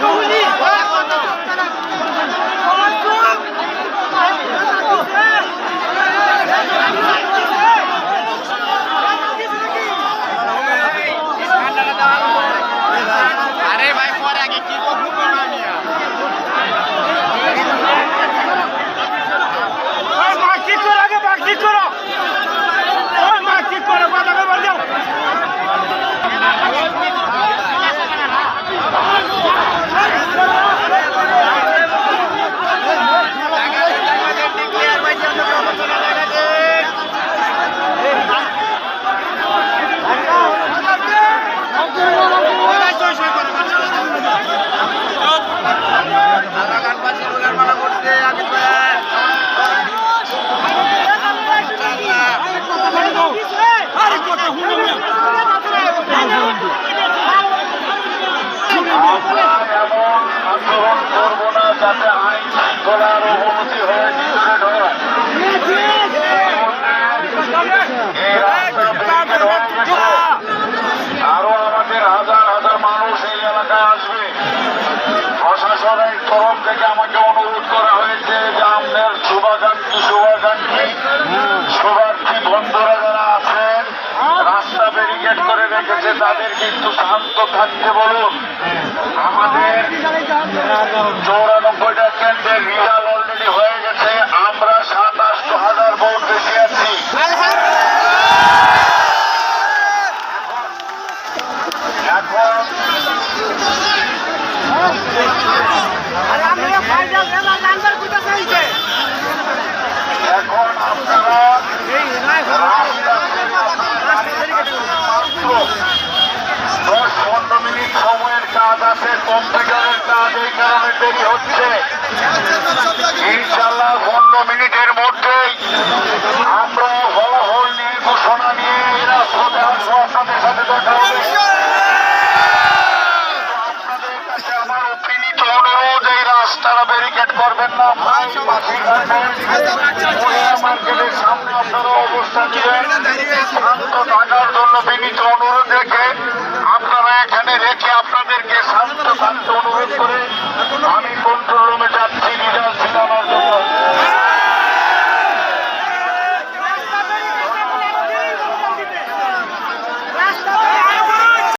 আরে আরও আমাদের হাজার হাজার মানুষ এই এলাকায় আসবে প্রশাসনের তরফ থেকে আমাকে অনুরোধ করা হয়েছে যে আমাদের শুভাকাঙ্ক্ষী শুভাকাঙ্ক্ষী শুভার্থী বন্ধুরা যারা আছেন রাস্তা ব্যারিকেড করে রেখেছে তাদের কিন্তু শান্ত থাকতে বলুন আমাদের চৌরানব্বইটা কেন্দ্রের রিজাল্ট অলরেডি হয়ে গেছে আমরা সাতাশ হাজার ভোট বেশি আছি এখন এখন আপনারা দশ পনেরো মিনিট সময়ের কাজ আছে কম্পিউটারের কাজ এই কারণে দেরি হচ্ছে ইনশাল্লাহ পনেরো মিনিটের মধ্যেই আমরা ফলাফল নিয়ে ঘোষণা নিয়ে রাষ্ট্রতে আসব আপনাদের সাথে দেখা হবে আপনাদের কাছে আমার অনুরোধ এই রাস্তাটা ব্যারিকেড করবেন না মার্কেটের সামনে আপনারা অবস্থান নেবেন থাকার জন্য বিনীত অনুরোধ রেখে আপনারা এখানে রেখে আপনাদেরকে শান্ত থাকতে অনুরোধ করে আমি কন্ট্রোল